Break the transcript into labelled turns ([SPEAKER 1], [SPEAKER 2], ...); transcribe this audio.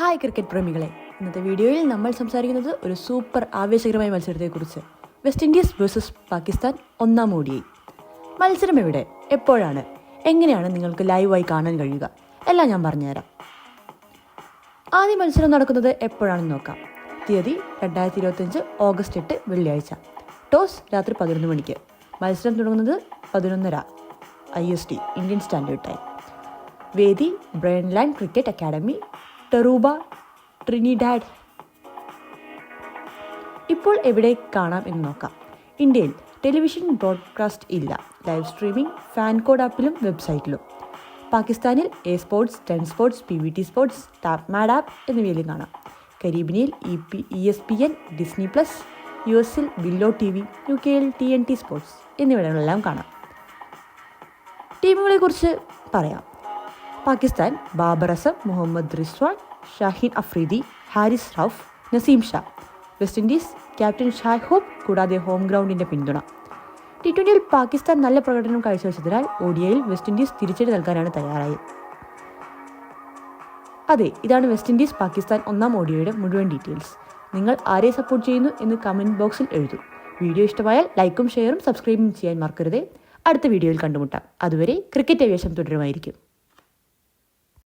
[SPEAKER 1] Hi cricket പ്രേമികളെ. ഇന്നത്തെ വീഡിയോയിൽ നമ്മൾ സംസാരിക്കുന്നത് ഒരു സൂപ്പർ ആവേശകരമായ മത്സരത്തെക്കുറിച്ച്. വെസ്റ്റ് ഇൻഡീസ് വേഴ്സസ് പാകിസ്ഥാൻ ഒന്നാം ഓടിയായി മത്സരം എവിടെ? എപ്പോഴാണ്? എങ്ങനെയാണ് നിങ്ങൾക്ക് ലൈവായി കാണാൻ കഴിയുക? എല്ലാം ഞാൻ പറഞ്ഞുതരാം. ആദ്യ മത്സരം നടക്കുന്നത് എപ്പോഴാണെന്ന് നോക്കാം. തീയതി രണ്ടായിരത്തി ഇരുപത്തഞ്ച് ഓഗസ്റ്റ് എട്ട് വെള്ളിയാഴ്ച. ടോസ് രാത്രി പതിനൊന്ന് മണിക്ക്. മത്സരം തുടങ്ങുന്നത് പതിനൊന്നര I S T Indian standard time വേദി Brian Lara cricket academy Tarouba Trinidad. ഇപ്പോൾ എവിടെ കാണാം എന്ന് നോക്കാം. ഇന്ത്യയിൽ ടെലിവിഷൻ ബ്രോഡ്കാസ്റ്റ് ഇല്ല. ലൈവ് സ്ട്രീമിംഗ് ഫാൻ കോഡ് ആപ്പിലും വെബ്സൈറ്റിലും. പാകിസ്ഥാനിൽ A Sports Ten Sports P V T Sports Tapmad app എന്നിവയിലും കാണാം. കരീബിനിയിൽ E P E S P N Disney plus U എസിൽ വില്ലോ ടി വി യു കെയിൽ ടി എൻ ടി സ്പോർട്സ് എന്നിവിടങ്ങളെല്ലാം കാണാം. ടീമുകളെക്കുറിച്ച് പറയാം. Pakistan Babar Azam Muhammad Rizwan Shaheen Afridi Haris Rauf Naseem Shah. West Indies captain Shai Hope കൂടാതെ home ഗ്രൗണ്ടിന്റെ പിന്തുണ. T ട്വന്റിയിൽ Pakistan നല്ല പ്രകടനം കാഴ്ചവെച്ചതിനാൽ ഒഡിയയിൽ വെസ്റ്റ് ഇൻഡീസ് തിരിച്ചടി നൽകാനാണ് തയ്യാറായത് അതെ ഇതാണ് വെസ്റ്റ് ഇൻഡീസ് പാകിസ്ഥാൻ ഒന്നാം ഓഡിയോയുടെ മുഴുവൻ ഡീറ്റെയിൽസ്. നിങ്ങൾ ആരെ സപ്പോർട്ട് ചെയ്യുന്നു എന്ന് കമന്റ് ബോക്സിൽ എഴുതൂ. വീഡിയോ ഇഷ്ടമായാൽ ലൈക്കും ഷെയറും സബ്സ്ക്രൈബും ചെയ്യാൻ മറക്കരുത്. അടുത്ത വീഡിയോയിൽ കണ്ടുമുട്ടാം. അതുവരെ ക്രിക്കറ്റ് അവേശം തുടരുമായിരിക്കും.